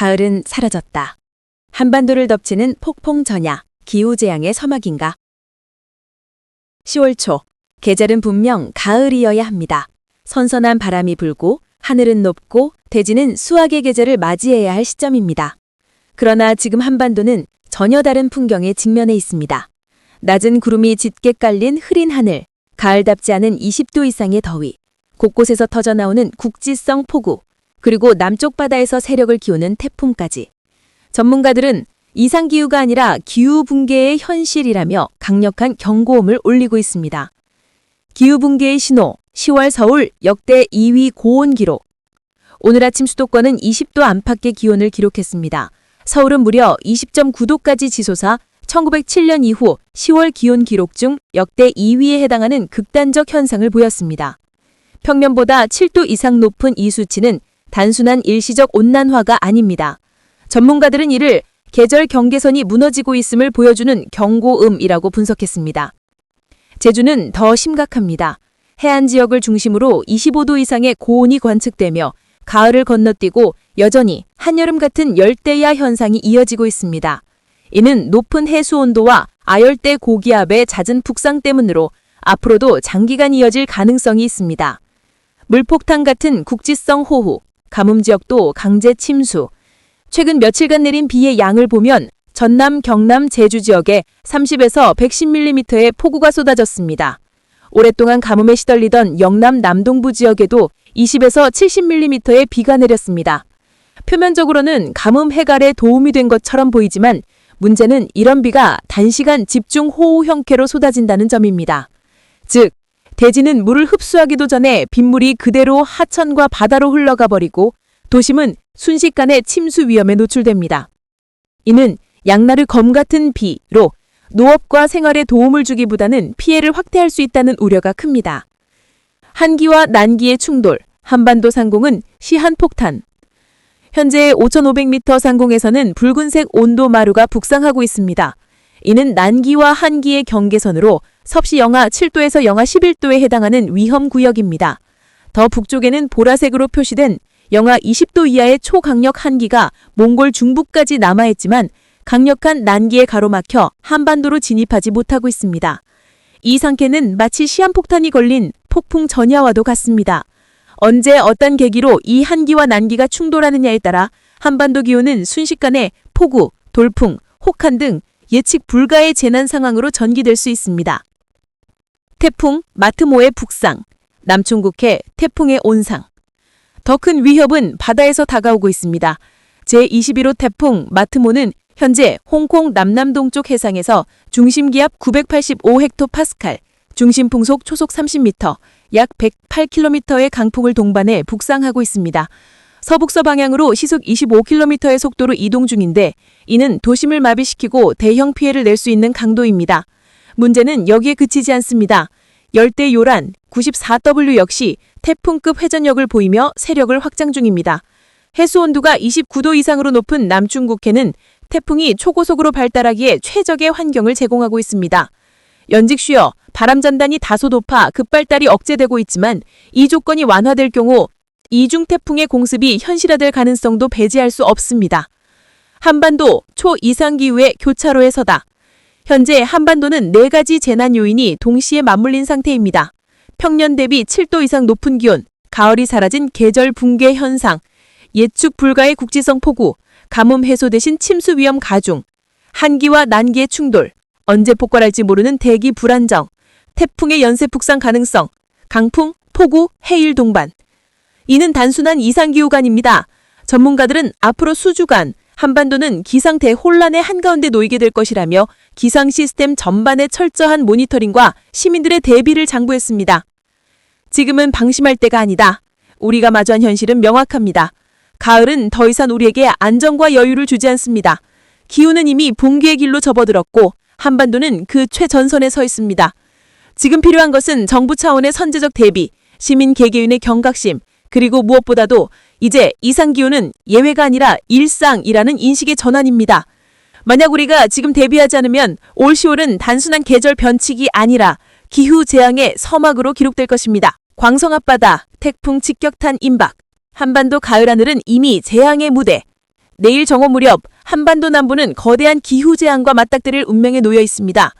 가을은 사라졌다. 한반도를 덮치는 폭풍 전야, 기후재앙의 서막인가? 10월 초, 계절은 분명 가을이어야 합니다. 선선한 바람이 불고 하늘은 높고 대지는 수확의 계절을 맞이해야 할 시점입니다. 그러나 지금 한반도는 전혀 다른 풍경에 직면해 있습니다. 낮은 구름이 짙게 깔린 흐린 하늘, 가을답지 않은 20도 이상의 더위, 곳곳에서 터져나오는 국지성 폭우, 그리고 남쪽 바다에서 세력을 키우는 태풍까지. 전문가들은 이상기후가 아니라 기후 붕괴의 현실이라며 강력한 경고음을 올리고 있습니다. 기후 붕괴의 신호, 10월 서울 역대 2위 고온 기록. 오늘 아침 수도권은 20도 안팎의 기온을 기록했습니다. 서울은 무려 20.9도까지 지솟아 1907년 이후 10월 기온 기록 중 역대 2위에 해당하는 극단적 현상을 보였습니다. 평년보다 7도 이상 높은 이 수치는 단순한 일시적 온난화가 아닙니다. 전문가들은 이를 계절 경계선이 무너지고 있음을 보여주는 경고음이라고 분석했습니다. 제주는 더 심각합니다. 해안 지역을 중심으로 25도 이상의 고온이 관측되며 가을을 건너뛰고 여전히 한여름 같은 열대야 현상이 이어지고 있습니다. 이는 높은 해수 온도와 아열대 고기압의 잦은 북상 때문으로 앞으로도 장기간 이어질 가능성이 있습니다. 물폭탄 같은 국지성 호우, 가뭄 지역도 강제 침수, 최근 며칠간 내린 비의 양을 보면 전남, 경남, 제주 지역에 30에서 110mm의 폭우가 쏟아졌습니다. 오랫동안 가뭄에 시달리던 영남 남동부 지역에도 20에서 70mm의 비가 내렸습니다. 표면적으로는 가뭄 해갈에 도움이 된 것처럼 보이지만 문제는 이런 비가 단시간 집중 호우 형태로 쏟아진다는 점입니다. 즉, 대지는 물을 흡수하기도 전에 빗물이 그대로 하천과 바다로 흘러가 버리고 도심은 순식간에 침수 위험에 노출됩니다. 이는 양날의 검 같은 비로 농업과 생활에 도움을 주기보다는 피해를 확대할 수 있다는 우려가 큽니다. 한기와 난기의 충돌, 한반도 상공은 시한폭탄. 현재 5,500m 상공에서는 붉은색 온도 마루가 북상하고 있습니다. 이는 난기와 한기의 경계선으로 섭씨 영하 7도에서 영하 11도에 해당하는 위험 구역입니다. 더 북쪽에는 보라색으로 표시된 영하 20도 이하의 초강력 한기가 몽골 중부까지 남아있지만 강력한 난기에 가로막혀 한반도로 진입하지 못하고 있습니다. 이 상태는 마치 시한폭탄이 걸린 폭풍 전야와도 같습니다. 언제 어떤 계기로 이 한기와 난기가 충돌하느냐에 따라 한반도 기온은 순식간에 폭우, 돌풍, 혹한 등 예측 불가의 재난 상황으로 전기될 수 있습니다. 태풍 마트모의 북상, 남충국해 태풍의 온상. 더 큰 위협은 바다에서 다가오고 있습니다. 제21호 태풍 마트모는 현재 홍콩 남남동쪽 해상에서 중심 기압 985헥토파스칼, 중심 풍속 초속 30m, 약 108km의 강풍을 동반해 북상하고 있습니다. 서북서 방향으로 시속 25km의 속도로 이동 중인데 이는 도심을 마비시키고 대형 피해를 낼 수 있는 강도입니다. 문제는 여기에 그치지 않습니다. 열대 요란 94W 역시 태풍급 회전력을 보이며 세력을 확장 중입니다. 해수 온도가 29도 이상으로 높은 남중국해는 태풍이 초고속으로 발달하기에 최적의 환경을 제공하고 있습니다. 연직 쉬어 바람 전단이 다소 높아 급발달이 억제되고 있지만 이 조건이 완화될 경우 이중 태풍의 공습이 현실화될 가능성도 배제할 수 없습니다. 한반도 초이상 기후의 교차로에 서다. 현재 한반도는 네 가지 재난 요인이 동시에 맞물린 상태입니다. 평년 대비 7도 이상 높은 기온, 가을이 사라진 계절 붕괴 현상, 예측 불가의 국지성 폭우, 가뭄 해소 대신 침수 위험 가중, 한기와 난기의 충돌, 언제 폭발할지 모르는 대기 불안정, 태풍의 연쇄 북상 가능성, 강풍, 폭우, 해일 동반. 이는 단순한 이상기후가 아닙니다. 전문가들은 앞으로 수주간 한반도는 기상 대 혼란의 한가운데 놓이게 될 것이라며 기상 시스템 전반의 철저한 모니터링과 시민들의 대비를 장구했습니다. 지금은 방심할 때가 아니다. 우리가 마주한 현실은 명확합니다. 가을은 더 이상 우리에게 안정과 여유를 주지 않습니다. 기후는 이미 붕괴의 길로 접어들었고 한반도는 그 최전선에 서 있습니다. 지금 필요한 것은 정부 차원의 선제적 대비, 시민 개개인의 경각심, 그리고 무엇보다도 이제 이상기후는 예외가 아니라 일상이라는 인식의 전환입니다. 만약 우리가 지금 대비하지 않으면 올 10월은 단순한 계절 변칙이 아니라 기후 재앙의 서막으로 기록될 것입니다. 광성 앞바다, 태풍 직격탄 임박, 한반도 가을 하늘은 이미 재앙의 무대. 내일 정오 무렵 한반도 남부는 거대한 기후 재앙과 맞닥뜨릴 운명에 놓여 있습니다.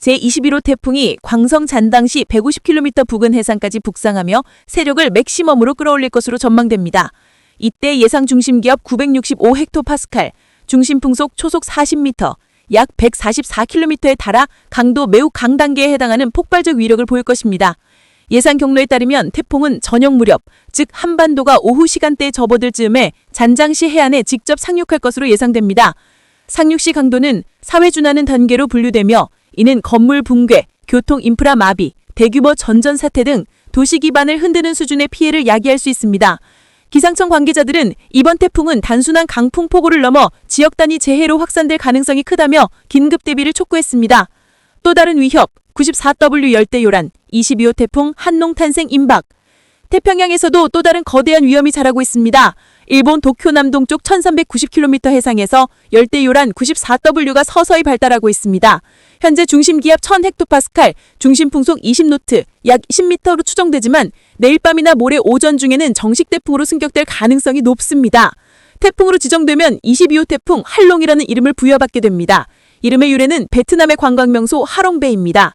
제21호 태풍이 광성 잔당시 150km 부근 해상까지 북상하며 세력을 맥시멈으로 끌어올릴 것으로 전망됩니다. 이때 예상 중심 기압 965헥토파스칼, 중심 풍속 초속 40m, 약 144km에 달하 강도 매우 강단계에 해당하는 폭발적 위력을 보일 것입니다. 예상 경로에 따르면 태풍은 저녁 무렵, 즉 한반도가 오후 시간대에 접어들 즈음에 잔장시 해안에 직접 상륙할 것으로 예상됩니다. 상륙 시 강도는 사회준하는 단계로 분류되며 이는 건물 붕괴, 교통 인프라 마비, 대규모 전전 사태 등 도시 기반을 흔드는 수준의 피해를 야기할 수 있습니다. 기상청 관계자들은 이번 태풍은 단순한 강풍 폭우를 넘어 지역 단위 재해로 확산될 가능성이 크다며 긴급 대비를 촉구했습니다. 또 다른 위협, 94W 열대 요란, 22호 태풍 한농 탄생 임박. 태평양에서도 또 다른 거대한 위험이 자라고 있습니다. 일본 도쿄 남동쪽 1390km 해상에서 열대 요란 94W가 서서히 발달하고 있습니다. 현재 중심 기압 1000헥토파스칼, 중심 풍속 20노트, 약 10m로 추정되지만 내일 밤이나 모레 오전 중에는 정식 태풍으로 승격될 가능성이 높습니다. 태풍으로 지정되면 22호 태풍 할롱이라는 이름을 부여받게 됩니다. 이름의 유래는 베트남의 관광 명소 하롱베이입니다.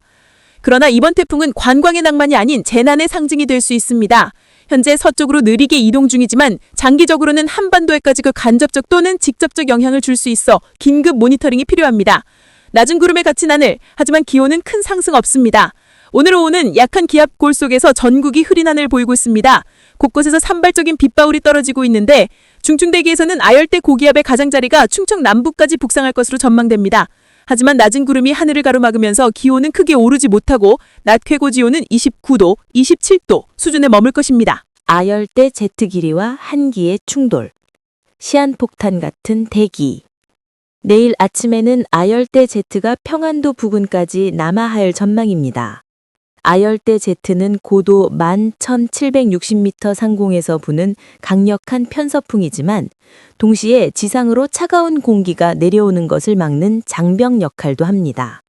그러나 이번 태풍은 관광의 낭만이 아닌 재난의 상징이 될 수 있습니다. 현재 서쪽으로 느리게 이동 중이지만 장기적으로는 한반도에까지 그 간접적 또는 직접적 영향을 줄 수 있어 긴급 모니터링이 필요합니다. 낮은 구름에 갇힌 하늘, 하지만 기온은 큰 상승 없습니다. 오늘 오후는 약한 기압골 속에서 전국이 흐린 하늘 보이고 있습니다. 곳곳에서 산발적인 빗방울이 떨어지고 있는데 중충대기에서는 아열대 고기압의 가장자리가 충청 남부까지 북상할 것으로 전망됩니다. 하지만 낮은 구름이 하늘을 가로막으면서 기온은 크게 오르지 못하고 낮 최고지온은 29도, 27도 수준에 머물 것입니다. 아열대 제트 길이와 한기의 충돌. 시한폭탄 같은 대기. 내일 아침에는 아열대 제트가 평안도 부근까지 남하할 전망입니다. 아열대 제트는 고도 11,760m 상공에서 부는 강력한 편서풍이지만 동시에 지상으로 차가운 공기가 내려오는 것을 막는 장병 역할도 합니다.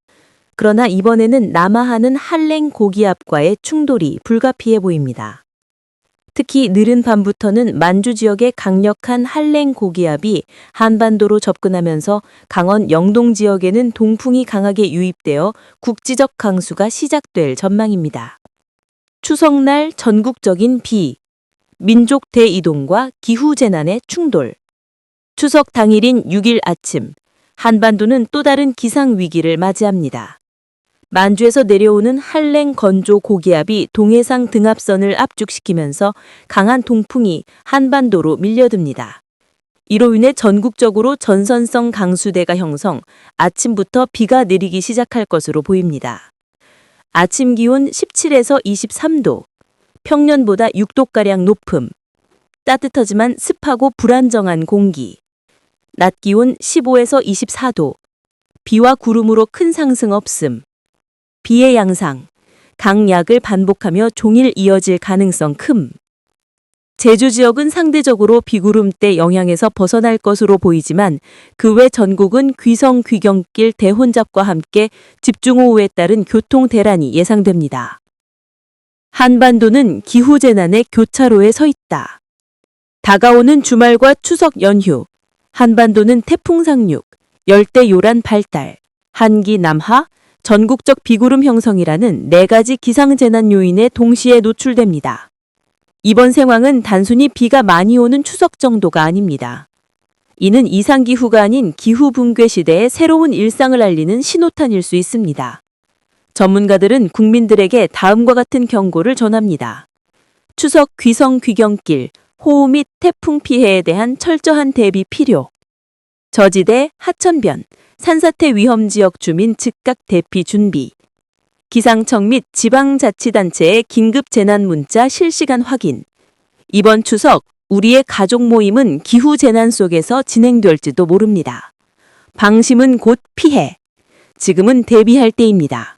그러나 이번에는 남하하는 한랭 고기압과의 충돌이 불가피해 보입니다. 특히 느른 밤부터는 만주 지역의 강력한 한랭 고기압이 한반도로 접근하면서 강원 영동 지역에는 동풍이 강하게 유입되어 국지적 강수가 시작될 전망입니다. 추석날 전국적인 비, 민족 대이동과 기후재난의 충돌. 추석 당일인 6일 아침, 한반도는 또 다른 기상위기를 맞이합니다. 만주에서 내려오는 한랭 건조 고기압이 동해상 등압선을 압축시키면서 강한 동풍이 한반도로 밀려듭니다. 이로 인해 전국적으로 전선성 강수대가 형성, 아침부터 비가 내리기 시작할 것으로 보입니다. 아침 기온 17에서 23도, 평년보다 6도가량 높음, 따뜻하지만 습하고 불안정한 공기, 낮 기온 15에서 24도, 비와 구름으로 큰 상승 없음, 비의 양상, 강약을 반복하며 종일 이어질 가능성 큼. 제주 지역은 상대적으로 비구름대 영향에서 벗어날 것으로 보이지만 그 외 전국은 귀성 귀경길 대혼잡과 함께 집중호우에 따른 교통 대란이 예상됩니다. 한반도는 기후재난의 교차로에 서 있다. 다가오는 주말과 추석 연휴, 한반도는 태풍 상륙, 열대 요란 발달, 한기 남하, 전국적 비구름 형성이라는 네 가지 기상재난 요인에 동시에 노출됩니다. 이번 상황은 단순히 비가 많이 오는 추석 정도가 아닙니다. 이는 이상기후가 아닌 기후 붕괴 시대의 새로운 일상을 알리는 신호탄일 수 있습니다. 전문가들은 국민들에게 다음과 같은 경고를 전합니다. 추석 귀성 귀경길, 호우 및 태풍 피해에 대한 철저한 대비 필요. 저지대, 하천변, 산사태 위험 지역 주민 즉각 대피 준비. 기상청 및 지방자치단체의 긴급 재난 문자 실시간 확인. 이번 추석 우리의 가족 모임은 기후 재난 속에서 진행될지도 모릅니다. 방심은 곧 피해. 지금은 대비할 때입니다.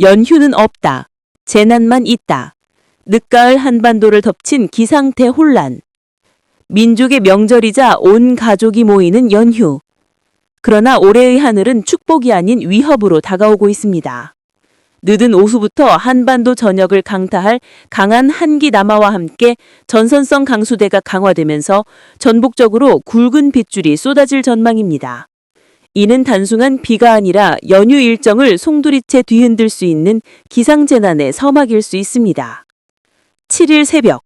연휴는 없다. 재난만 있다. 늦가을 한반도를 덮친 기상태 혼란. 민족의 명절이자 온 가족이 모이는 연휴. 그러나 올해의 하늘은 축복이 아닌 위협으로 다가오고 있습니다. 늦은 오후부터 한반도 전역을 강타할 강한 한기 남하와 함께 전선성 강수대가 강화되면서 전국적으로 굵은 빗줄이 쏟아질 전망입니다. 이는 단순한 비가 아니라 연휴 일정을 송두리째 뒤흔들 수 있는 기상재난의 서막일 수 있습니다. 7일 새벽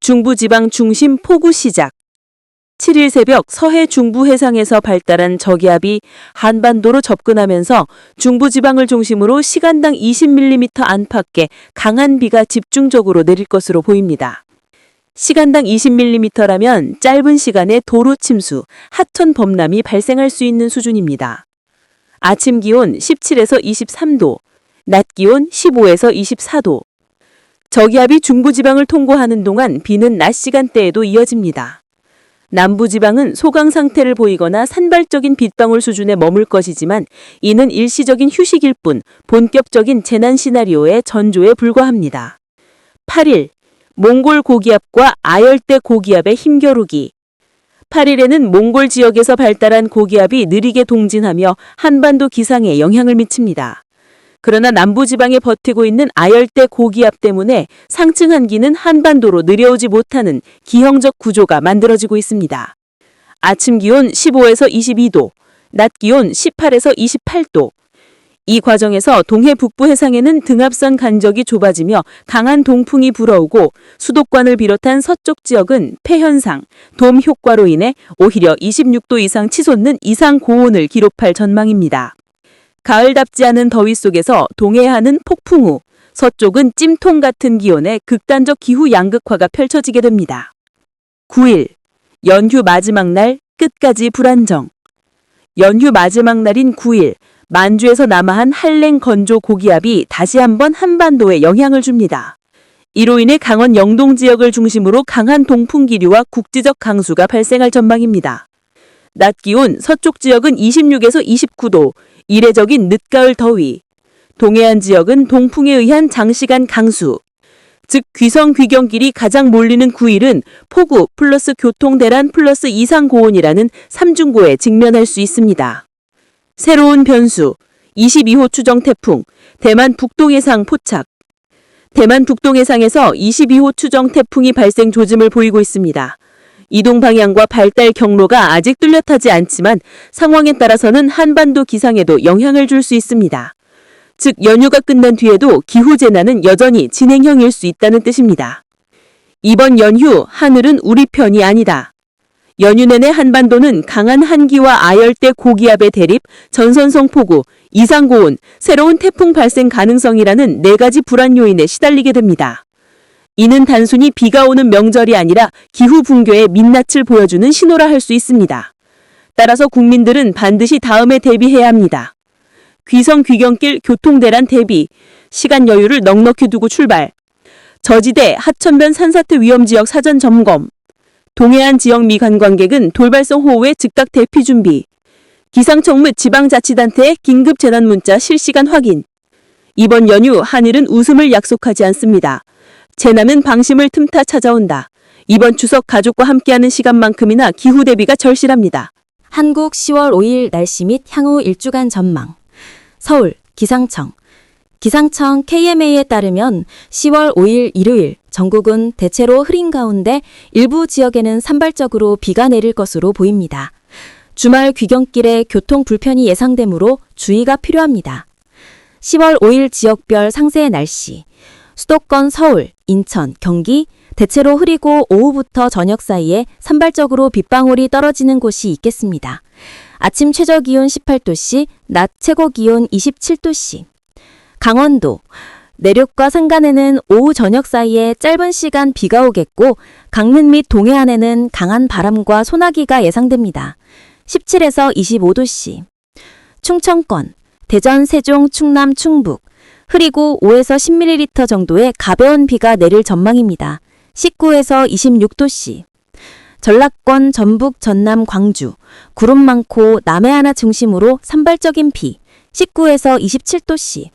중부지방 중심 폭우 시작 7일 새벽 서해 중부 해상에서 발달한 저기압이 한반도로 접근하면서 중부 지방을 중심으로 시간당 20mm 안팎의 강한 비가 집중적으로 내릴 것으로 보입니다. 시간당 20mm라면 짧은 시간에 도로 침수, 하천 범람이 발생할 수 있는 수준입니다. 아침 기온 17에서 23도, 낮 기온 15에서 24도. 저기압이 중부지방을 통과하는 동안 비는 낮 시간대에도 이어집니다. 남부지방은 소강 상태를 보이거나 산발적인 빗방울 수준에 머물 것이지만 이는 일시적인 휴식일 뿐 본격적인 재난 시나리오의 전조에 불과합니다. 8일 몽골 고기압과 아열대 고기압의 힘겨루기 8일에는 몽골 지역에서 발달한 고기압이 느리게 동진하며 한반도 기상에 영향을 미칩니다. 그러나 남부지방에 버티고 있는 아열대 고기압 때문에 상층 한기는 한반도로 느려오지 못하는 기형적 구조가 만들어지고 있습니다. 아침 기온 15에서 22도, 낮 기온 18에서 28도. 이 과정에서 동해 북부 해상에는 등압선 간격이 좁아지며 강한 동풍이 불어오고 수도권을 비롯한 서쪽 지역은 폐현상, 돔 효과로 인해 오히려 26도 이상 치솟는 이상 고온을 기록할 전망입니다. 가을답지 않은 더위 속에서 동해안은 폭풍우, 서쪽은 찜통 같은 기온의 극단적 기후 양극화가 펼쳐지게 됩니다. 9일, 연휴 마지막 날 끝까지 불안정. 연휴 마지막 날인 9일, 만주에서 남하한 한랭 건조 고기압이 다시 한번 한반도에 영향을 줍니다. 이로 인해 강원 영동 지역을 중심으로 강한 동풍 기류와 국지적 강수가 발생할 전망입니다. 낮 기온 서쪽 지역은 26에서 29도, 이례적인 늦가을 더위. 동해안 지역은 동풍에 의한 장시간 강수. 즉 귀성 귀경길이 가장 몰리는 9일은 폭우 플러스 교통 대란 플러스 이상 고온이라는 삼중고에 직면할 수 있습니다. 새로운 변수 22호 추정 태풍 대만 북동 해상 포착 대만 북동 해상에서 22호 추정 태풍이 발생 조짐을 보이고 있습니다. 이동 방향과 발달 경로가 아직 뚜렷하지 않지만 상황에 따라서는 한반도 기상에도 영향을 줄 수 있습니다. 즉 연휴가 끝난 뒤에도 기후 재난은 여전히 진행형일 수 있다는 뜻입니다. 이번 연휴 하늘은 우리 편이 아니다. 연휴 내내 한반도는 강한 한기와 아열대 고기압의 대립, 전선성 폭우, 이상 고온, 새로운 태풍 발생 가능성이라는 네 가지 불안 요인에 시달리게 됩니다. 이는 단순히 비가 오는 명절이 아니라 기후 붕괴의 민낯을 보여주는 신호라 할 수 있습니다. 따라서 국민들은 반드시 다음에 대비해야 합니다. 귀성 귀경길 교통대란 대비, 시간 여유를 넉넉히 두고 출발, 저지대 하천변 산사태 위험 지역 사전 점검, 동해안 지역 미 관광객은 돌발성 호우의 즉각 대피 준비, 기상청 및 지방자치단체의 긴급 재난 문자 실시간 확인. 이번 연휴 하늘은 웃음을 약속하지 않습니다. 재난은 방심을 틈타 찾아온다. 이번 추석 가족과 함께하는 시간만큼이나 기후 대비가 절실합니다. 한국 10월 5일 날씨 및 향후 일주간 전망. 서울 기상청 기상청 KMA에 따르면 10월 5일 일요일 전국은 대체로 흐린 가운데 일부 지역에는 산발적으로 비가 내릴 것으로 보입니다. 주말 귀경길에 교통 불편이 예상되므로 주의가 필요합니다. 10월 5일 지역별 상세의 날씨. 수도권 서울, 인천, 경기 대체로 흐리고 오후부터 저녁 사이에 산발적으로 빗방울이 떨어지는 곳이 있겠습니다. 아침 최저 기온 18도씨, 낮 최고 기온 27도씨. 강원도 내륙과 산간에는 오후 저녁 사이에 짧은 시간 비가 오겠고 강릉 및 동해안에는 강한 바람과 소나기가 예상됩니다. 17에서 25도씨. 충청권 대전, 세종, 충남, 충북 흐리고 5에서 10ml 정도의 가벼운 비가 내릴 전망입니다. 19에서 26도씨. 전라권, 전북, 전남, 광주 구름 많고 남해 하나 중심으로 산발적인 비 19에서 27도씨.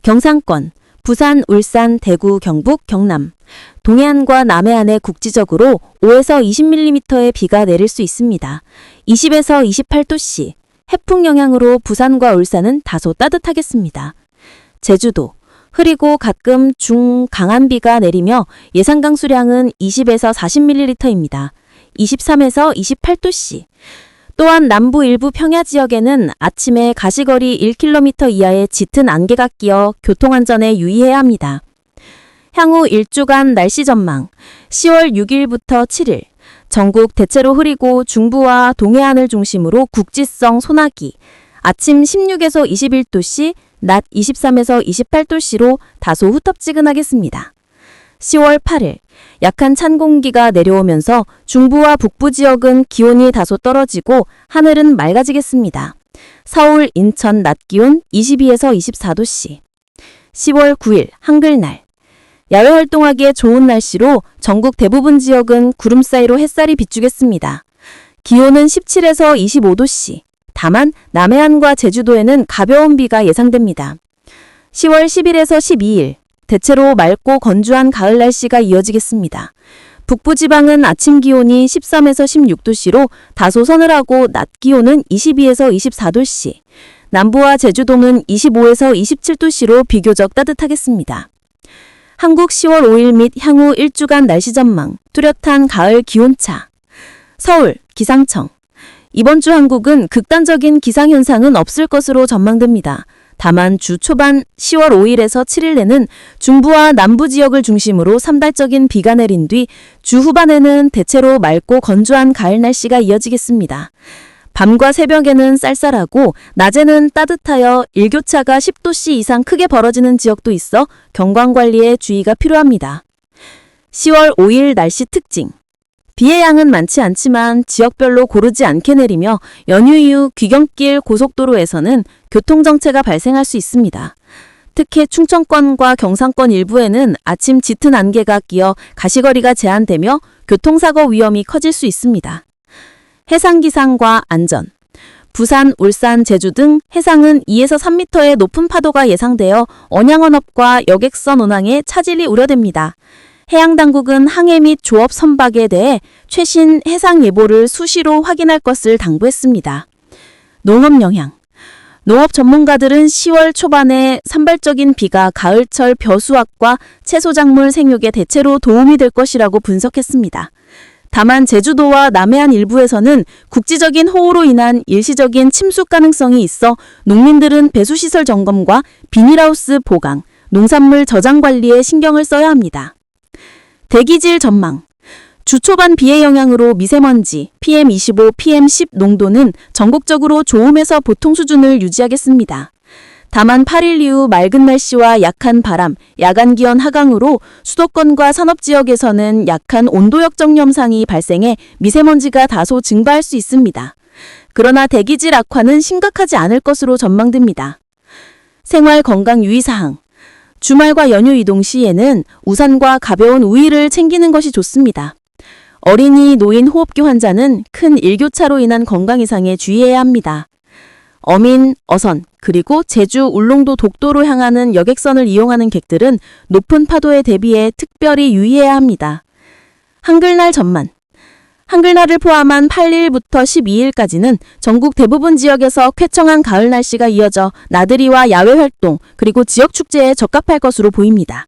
경상권 부산, 울산, 대구, 경북, 경남 동해안과 남해안에 국지적으로 5에서 20mm의 비가 내릴 수 있습니다. 20에서 28도씨. 해풍 영향으로 부산과 울산은 다소 따뜻하겠습니다. 제주도 흐리고 가끔 중 강한 비가 내리며 예상 강수량은 20에서 40ml입니다. 23에서 28도씨. 또한 남부 일부 평야 지역에는 아침에 가시거리 1km 이하의 짙은 안개가 끼어 교통안전에 유의해야 합니다. 향후 1주간 날씨 전망. 10월 6일부터 7일. 전국 대체로 흐리고 중부와 동해안을 중심으로 국지성 소나기. 아침 16에서 21도씨, 낮 23에서 28도씨로 다소 후텁지근하겠습니다. 10월 8일. 약한 찬 공기가 내려오면서 중부와 북부 지역은 기온이 다소 떨어지고 하늘은 맑아지겠습니다. 서울, 인천 낮 기온 22에서 24도씨. 10월 9일 한글날. 야외 활동하기에 좋은 날씨로 전국 대부분 지역은 구름 사이로 햇살이 비추겠습니다. 기온은 17에서 25도씨. 다만 남해안과 제주도에는 가벼운 비가 예상됩니다. 10월 10일에서 12일 대체로 맑고 건조한 가을 날씨가 이어지겠습니다. 북부 지방은 아침 기온이 13에서 16도씨로 다소 서늘하고 낮 기온은 22에서 24도씨. 남부와 제주도는 25에서 27도씨로 비교적 따뜻하겠습니다. 한국 10월 5일 및 향후 1주간 날씨 전망, 뚜렷한 가을 기온차. 서울, 기상청. 이번 주 한국은 극단적인 기상현상은 없을 것으로 전망됩니다. 다만 주 초반 10월 5일에서 7일 내는 중부와 남부 지역을 중심으로 산발적인 비가 내린 뒤 주 후반에는 대체로 맑고 건조한 가을 날씨가 이어지겠습니다. 밤과 새벽에는 쌀쌀하고 낮에는 따뜻하여 일교차가 10도씨 이상 크게 벌어지는 지역도 있어 경관 관리에 주의가 필요합니다. 10월 5일 날씨 특징. 비의 양은 많지 않지만 지역별로 고르지 않게 내리며 연휴 이후 귀경길 고속도로에서는 교통정체가 발생할 수 있습니다. 특히 충청권과 경상권 일부에는 아침 짙은 안개가 끼어 가시거리가 제한되며 교통사고 위험이 커질 수 있습니다. 해상기상과 안전 부산, 울산, 제주 등 해상은 2에서 3m의 높은 파도가 예상되어 언양언업과 여객선 운항에 차질이 우려됩니다. 해양 당국은 항해 및 조업 선박에 대해 최신 해상 예보를 수시로 확인할 것을 당부했습니다. 농업 영향 농업 전문가들은 10월 초반에 산발적인 비가 가을철 벼수확과 채소작물 생육에 대체로 도움이 될 것이라고 분석했습니다. 다만 제주도와 남해안 일부에서는 국지적인 호우로 인한 일시적인 침수 가능성이 있어 농민들은 배수시설 점검과 비닐하우스 보강, 농산물 저장 관리에 신경을 써야 합니다. 대기질 전망. 주 초반 비의 영향으로 미세먼지, PM25, PM10 농도는 전국적으로 좋음에서 보통 수준을 유지하겠습니다. 다만 8일 이후 맑은 날씨와 약한 바람, 야간 기온 하강으로 수도권과 산업 지역에서는 약한 온도 역정 현상이 발생해 미세먼지가 다소 증가할 수 있습니다. 그러나 대기질 악화는 심각하지 않을 것으로 전망됩니다. 생활 건강 유의사항. 주말과 연휴 이동 시에는 우산과 가벼운 우위를 챙기는 것이 좋습니다. 어린이, 노인, 호흡기 환자는 큰 일교차로 인한 건강 이상에 주의해야 합니다. 어민, 어선, 그리고 제주, 울릉도, 독도로 향하는 여객선을 이용하는 객들은 높은 파도에 대비해 특별히 유의해야 합니다. 한글날 전만. 한글날을 포함한 8일부터 12일까지는 전국 대부분 지역에서 쾌청한 가을 날씨가 이어져 나들이와 야외 활동, 그리고 지역 축제에 적합할 것으로 보입니다.